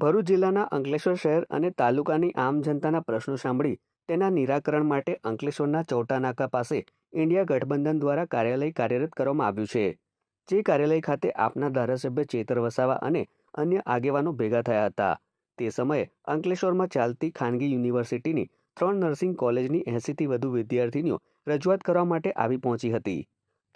ભરૂચ જિલ્લાના અંકલેશ્વર શહેર અને તાલુકાની આમ જનતાના પ્રશ્નો સાંભળી તેના નિરાકરણ માટે અંકલેશ્વરના ચૌટા નાકા પાસે ઇન્ડિયા ગઠબંધન દ્વારા કાર્યાલય કાર્યરત કરવામાં આવ્યું છે. જે કાર્યાલય ખાતે આપના ધારાસભ્ય ચેતર વસાવા અને અન્ય આગેવાનો ભેગા થયા હતા. તે સમયે અંકલેશ્વરમાં ચાલતી ખાનગી યુનિવર્સિટીની ત્રણ નર્સિંગ કોલેજની એંસીથી વધુ વિદ્યાર્થીનીઓ રજૂઆત કરવા માટે આવી પહોંચી હતી.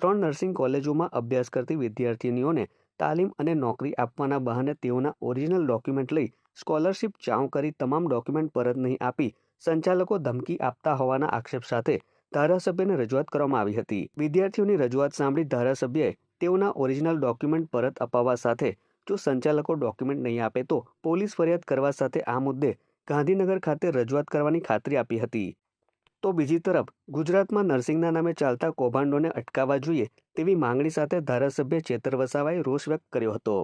ત્રણ નર્સિંગ કોલેજોમાં અભ્યાસ કરતી વિદ્યાર્થીનીઓને તાલીમ અને નોકરી આપવાના બહાને તેઓના ઓરિજિનલ ડોક્યુમેન્ટ લઈ સ્કોલરશિપ ચાઉ કરી તમામ ડોક્યુમેન્ટ પરત નહીં આપી સંચાલકો ધમકી આપતા હોવાના આક્ષેપ સાથે ધારાસભ્યને રજૂઆત કરવામાં આવી હતી. વિદ્યાર્થીઓની રજૂઆત સાંભળી ધારાસભ્યએ તેઓના ઓરિજિનલ ડોક્યુમેન્ટ પરત અપાવવા સાથે જો સંચાલકો ડોક્યુમેન્ટ નહીં આપે તો પોલીસ ફરિયાદ કરવા સાથે આ મુદ્દે ગાંધીનગર ખાતે રજૂઆત કરવાની ખાતરી આપી હતી. તો બીજી તરફ, ગુજરાતમાં નર્સિંગના નામે ચાલતા કૌભાંડોને અટકાવવા જોઈએ તેવી માંગણી સાથે ધારાસભ્ય ચેતર વસાવાએ રોષ વ્યક્ત કર્યો હતો.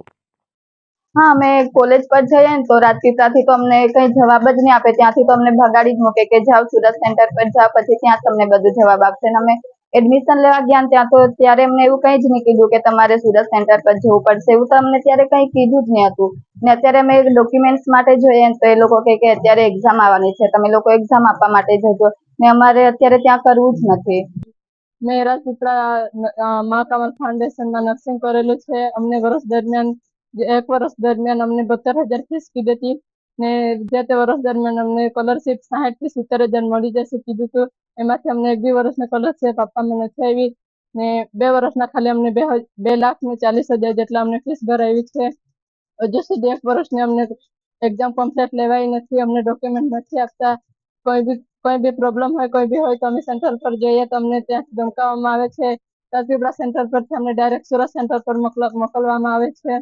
હા અમે કોલેજ પર જઈએ ને તો રાજપીપળાથી તો અમને કઈ જવાબ જ નહીં આપે. ત્યાંથી તો અમને ભગાડી જ મૂકે કે જાઓ સુરત સેન્ટર પર જાઓ, પછી ત્યાં તમને બધું જવાબ આપશે. અમે એડમિશન લેવા ગયા ત્યાં તો ત્યારે અમને એવું કઈ જ નહીં કીધું કે તમારે સુરત સેન્ટર પર જવું પડશે. એવું તો અમને ત્યારે કઈ કીધું જ નહીં હતું. ને અત્યારે અમે ડોક્યુમેન્ટ્સ માટે જોઈએ તો એ લોકો કે અત્યારે એક્ઝામ આવવાની છે. તમે લોકો એક્ઝામ આપવા માટે જજો. ને અમારે અત્યારે ત્યાં કરવું જ નથી. મેં રાજપીપળા મા કમલ ફાઉન્ડેશનમાં નર્સિંગ કરેલું છે. અમને વર્ષ દરમિયાન, એક વર્ષ દરમિયાન અમને બોતેર હજાર ફીસ કીધી હતી. ને જે તે વર્ષ દરમિયાન અમને સ્કોલરશીપ સાહીઠથી સિત્તેર હજાર મળી જશે કીધું હતું. એમાંથી અમને એક બી વર્ષની સ્કોલરશીપ આપવામાં નથી આવી ને બે વર્ષના ખાલી અમને બે બે લાખ ને ચાલીસ હજાર જેટલા અમને ફીસ ભરાવી છે. હજુ સુધી એક વર્ષની અમને એક્ઝામ કમ્પ્લીટ લેવાય નથી. અમને ડોક્યુમેન્ટ નથી આપતા. કોઈ બી કોઈ બી પ્રોબ્લેમ હોય, કોઈ બી હોય તો અમે સેન્ટર પર જઈએ, તો અમને ત્યાંથી ધમકાવવામાં આવે છે. રાજપીપળા સેન્ટર પરથી અમને ડાયરેક્ટ સુરત સેન્ટર પર મોકલવામાં આવે છે.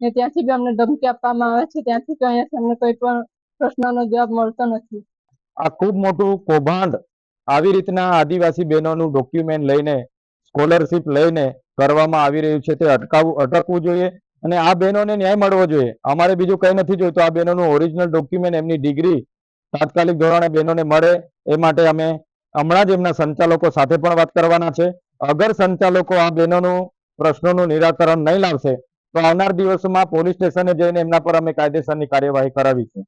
ને ત્યાંથી બી અમને ધમકી આપવામાં આવે છે. ત્યાંથી તો અહીંયા અમને કોઈ પણ પ્રશ્નનો જવાબ મળતો નથી. આ ખૂબ મોટું કૌભાંડ આવી રીતના આદિવાસી બહેનોનું ડોક્યુમેન્ટ લઈને સ્કોલરશિપ લઈને કરવામાં આવી રહ્યું છે. તે અટકાવવું, અટકવું જોઈએ અને આ બહેનોને ન્યાય મળવો જોઈએ. અમારે બીજું કંઈ નથી જોઈતું. આ બહેનોનું ઓરિજિનલ ડોક્યુમેન્ટ એમની ડિગ્રી તાત્કાલિક ધોરણે બહેનોને મળે એ માટે અમે હમણાં જ એમના સંચાલકો સાથે પણ વાત કરવાના છે. અગર સંચાલકો આ બહેનોનું, પ્રશ્નોનું નિરાકરણ નહીં લાવશે, તો આવનાર દિવસોમાં પોલીસ સ્ટેશને જઈને એમના પર અમે કાયદેસરની કાર્યવાહી કરાવીશું.